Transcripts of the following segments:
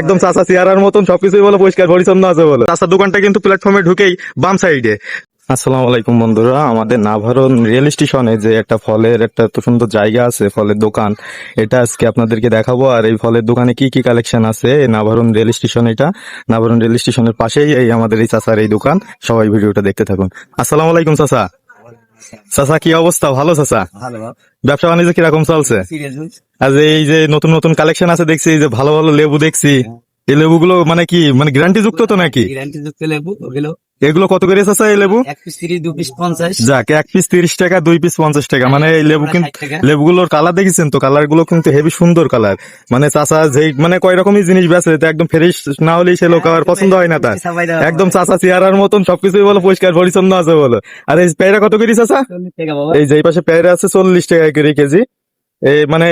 একদম চাচা চেয়ারার মতন সবকিছুই বলো পরিষ্কার পরিচ্ছন্ন আছে বলো। চাচার দোকানটা কিন্তু প্ল্যাটফর্মে ঢুকেই বাম সাইডে আসসালামু আলাইকুম বন্ধুরা, আমাদের নাভারন রেল স্টেশনে যে একটা ফলের একটা এত সুন্দর জায়গা আছে, ফলের দোকান, এটা আজকে আপনাদেরকে দেখাবো। আর এই ফলের দোকানে কি কি কালেকশন আছে? নাভারন রেল স্টেশন এটা, নাভারন রেল স্টেশনের পাশেই এই আমাদের এই চাচার এই দোকান। সবাই ভিডিওটা দেখতে থাকুন। আসসালামু আলাইকুম চাচা। চাচা কি অবস্থা? ভালো চাচা? ব্যবসা বাণিজ্য কীরকম চলছে? আজ আর এই যে নতুন নতুন কালেকশন আছে দেখছি এই যে ভালো ভালো লেবু দেখছি। এই লেবুগুলো মানে কি মানে গ্যারান্টি যুক্ত তো নাকি? গ্যারান্টি যুক্ত লেবু ওগুলো এগুলো কত করে আছে এই লেবু? যাক এক পিস তিরিশ টাকা দুই পিস পঞ্চাশ টাকা। মানে এই লেবু কিন্তু 60 টাকা। লেবুগুলোর কালার দেখেছেন তো? কালারগুলো কিন্তু হেভি সুন্দর কালার মানে চাচা যেই মানে কয় রকমই জিনিস বেছে তো একদম ফ্রেশ না হলেই সে লোক আবার পছন্দ হয় না তার। একদম চাচা চেয়ারার মতন সবকিছুই বলো পরিষ্কার পরিচ্ছন্ন আছে বলো। আর এই পেয়ারা কত করে চাচা? এই যে পাশে পেয়ারা আছে চল্লিশ টাকা করে কেজি। এই মানে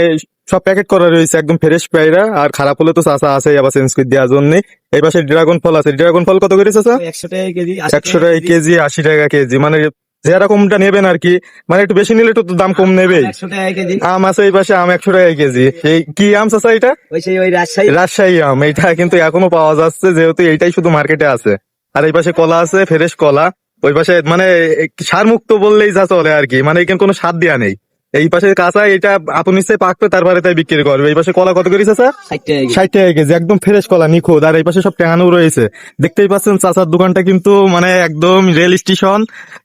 সব প্যাকেট করা রয়েছে একদম ফ্রেশ পেয়ারা। আর খারাপ হলে তো চাচা আছে আবার চেঞ্জ করে দেওয়ার জন্য। এই পাশে ড্রাগন ফল আছে। ড্রাগন ফল কত করে চাচা একশো টাকা কেজি একশো টাকা কেজি আশি টাকা কেজি। মানে যেরকমটা নেবেন আর কি। মানে একটু বেশি নিলে একটু তো দাম কম কেজি। আম আছে এই পাশে আম একশো টাকা কেজি। এই কি আম চাচা এটা? রাজশাহী। আম। এটা কিন্তু এখনও পাওয়া যাচ্ছে যেহেতু এইটাই শুধু মার্কেটে আছে। আর এই পাশে কলা আছে ফ্রেশ কলা। ওই পাশে মানে সার মুক্ত বললেই যা চলে আর কি। মানে এখানে কোনো সার দেওয়া নেই। এই পাশে কাঁচা এটা আপনি নিশ্চয়ই পাকবে তারপরে তাই বিক্রি করবে। এই পাশে কলা কত করে চাচা ষাট টাকা কেজি। একদম ফ্রেশ কলা নিখুঁত। আর এই পাশে সব টাঙানো রয়েছে। দেখতেই পাচ্ছেন চাচার দোকানটা কিন্তু মানে একদম রেল স্টেশন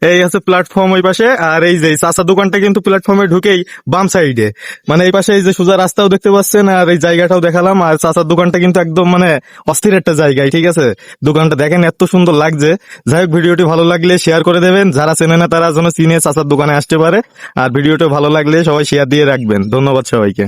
এই হচ্ছে প্ল্যাটফর্ম ওই পাশে। আর এই যে চাচার দোকানটা কিন্তু প্ল্যাটফর্মে ঢুকেই বাম সাইডে মানে এই পাশে এই যে সোজা রাস্তাও দেখতে পাচ্ছেন আর এই জায়গাটাও দেখালাম। আর চাচার দোকানটা কিন্তু একদম মানে অস্থির একটা জায়গায় ঠিক আছে? দোকানটা দেখেন এত সুন্দর লাগছে। যাই হোক ভিডিওটি ভালো লাগলে শেয়ার করে দেবেন। যারা চেনে না তারা যেন চিনে চাচার দোকানে আসতে পারে। আর ভিডিওটা ভালো লাগলে সবাই শেয়ার দিয়ে রাখবেন। ধন্যবাদ সবাইকে।